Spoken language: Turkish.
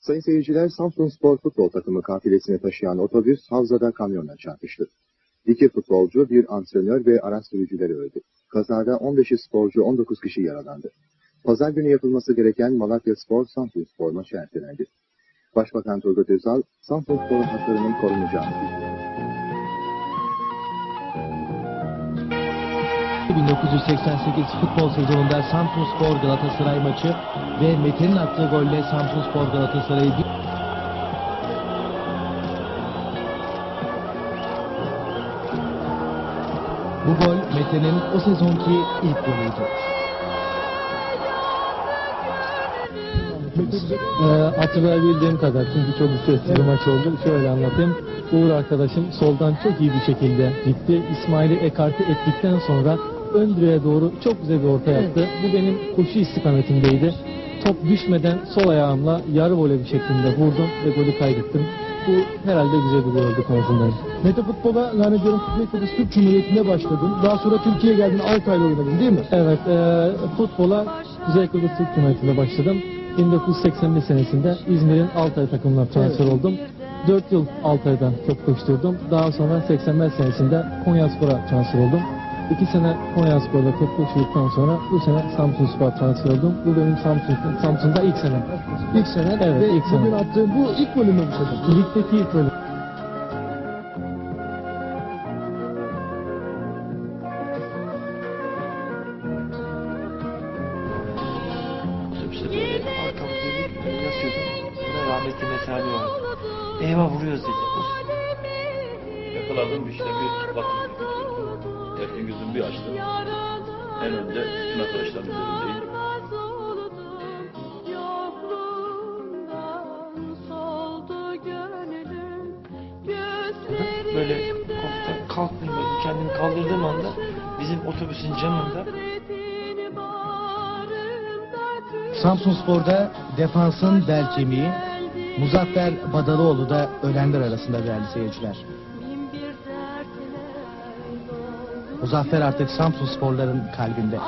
Sayın seyirciler, Samsun Spor futbol takımı kafilesini taşıyan otobüs Havza'da kamyonla çarpıştı. İki futbolcu, bir antrenör ve araç sürücüleri öldü. Kazada 15'i sporcu, 19 kişi yaralandı. Pazar günü yapılması gereken Malatya Spor, Samsun Spor maçı ertelendi. Başbakan Turgut Özal, Samsun Spor'un haklarının korunacağını bildirdi. 1988 futbol sezonunda Samsun Spor Galatasaray maçı ve Mete'nin attığı golle Samsun Spor Galatasaray'ı Bu gol Mete'nin o sezonki ilk golüydü. Ee, hatırlayabildiğim kadar çünkü çok stresli bir maç oldu. Şöyle anlatayım. Uğur arkadaşım soldan çok iyi bir şekilde gitti. İsmail'i ekarte ettikten sonra ön direğe doğru çok güzel bir orta yaptı. Bu benim koşu istikametimdeydi. Top düşmeden sol ayağımla yarı voley bir şeklinde vurdum ve golü kaydettim. Bu herhalde güzel bir gol oldu konusundayım. Mete futbola zannediyorum Kuzey Kıbrıs Türk Cumhuriyeti'nde başladın. Daha sonra Türkiye'ye geldin 6 ayda oynadın değil mi? Evet, e, futbola Kuzey Kıbrıs Türk Cumhuriyeti'nde başladım. 1981 senesinde İzmir'in Altay takımına transfer oldum. 4 yıl Altay'da top koşturdum. Daha sonra 85 senesinde Konyaspor'a transfer oldum. 2 sene Konyaspor'da top koşturduktan sonra bu sene Samsunspor'a transfer oldum. Bu benim Samsun, Samsun'da ilk senem. İlk sene Evet, ve ilk sene. bugün attığın bu ilk golün mü bu sezon? Ligdeki ilk. Sonra rahmetli mesai vardı. Eyvah vuruyoruz dedi. Yakaladım işte bir baktım. Erken gözümü bir açtım. En önde bütün arkadaşlarım üzerindeyim. Böyle koltuktan kalkmayayım dedim. Kendimi kaldırdığım anda bizim otobüsün camında Samsun Spor'da defansın bel kemiği, Muzaffer Badalıoğlu da ölenler arasında değerli seyirciler. Muzaffer artık Samsun Sporların kalbinde.